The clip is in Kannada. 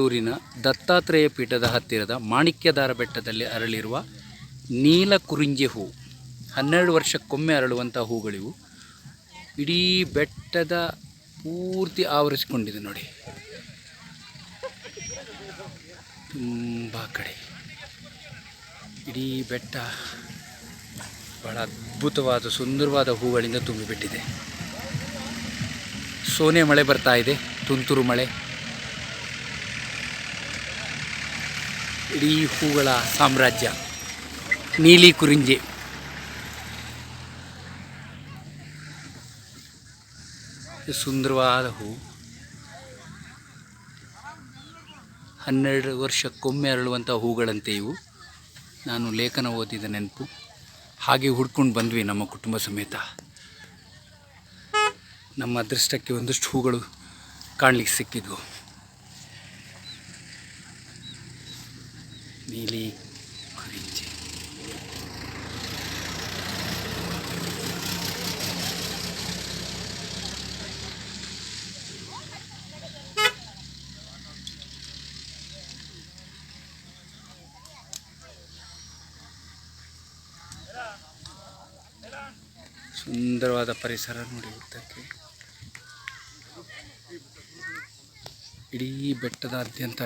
ಊರಿನ ದತ್ತಾತ್ರೇಯ ಪೀಠದ ಹತ್ತಿರದ ಮಾಣಿಕ್ಯದಾರ ಬೆಟ್ಟದಲ್ಲಿ ಅರಳಿರುವ ನೀಲ ಕುರುಂಜೆ ಹೂ, ಹನ್ನೆರಡು ವರ್ಷಕ್ಕೊಮ್ಮೆ ಅರಳುವಂಥ ಹೂಗಳಿವು, ಇಡೀ ಬೆಟ್ಟದ ಪೂರ್ತಿ ಆವರಿಸಿಕೊಂಡಿದೆ ನೋಡಿ. ತುಂಬ ಕಡೆ. ಇಡೀ ಬೆಟ್ಟ ಬಹಳ ಅದ್ಭುತವಾದ, ಸುಂದರವಾದ ಹೂಗಳಿಂದ ತುಂಬಿಬಿಟ್ಟಿದೆ. ಸೋನೆ ಮಳೆ ಬರ್ತಾ ಇದೆ, ತುಂತುರು ಮಳೆ. ಇಡೀ ಹೂಗಳ ಸಾಮ್ರಾಜ್ಯ. ನೀಲಿ ಕುರಿಂಜೆ. ಸುಂದರವಾದ ಹೂ. ಹನ್ನೆರಡು ವರ್ಷಕ್ಕೊಮ್ಮೆ ಅರಳುವಂಥ ಹೂಗಳಂತೆ ಇವು. ನಾನು ಲೇಖನ ಓದಿದ ನೆನಪು. ಹಾಗೆ ಹುಡ್ಕೊಂಡು ಬಂದ್ವಿ ನಮ್ಮ ಕುಟುಂಬ ಸಮೇತ. ನಮ್ಮ ಅದೃಷ್ಟಕ್ಕೆ ಒಂದಷ್ಟು ಹೂಗಳು ಕಾಣಲಿಕ್ಕೆ ಸಿಕ್ಕಿದ್ವು. ನೀಲಿ ಸುಂದರವಾದ ಪರಿಸರ ನೋಡಿ ಉದ್ದಕ್ಕೆ ಇಡೀ ಬೆಟ್ಟದಾದ್ಯಂತ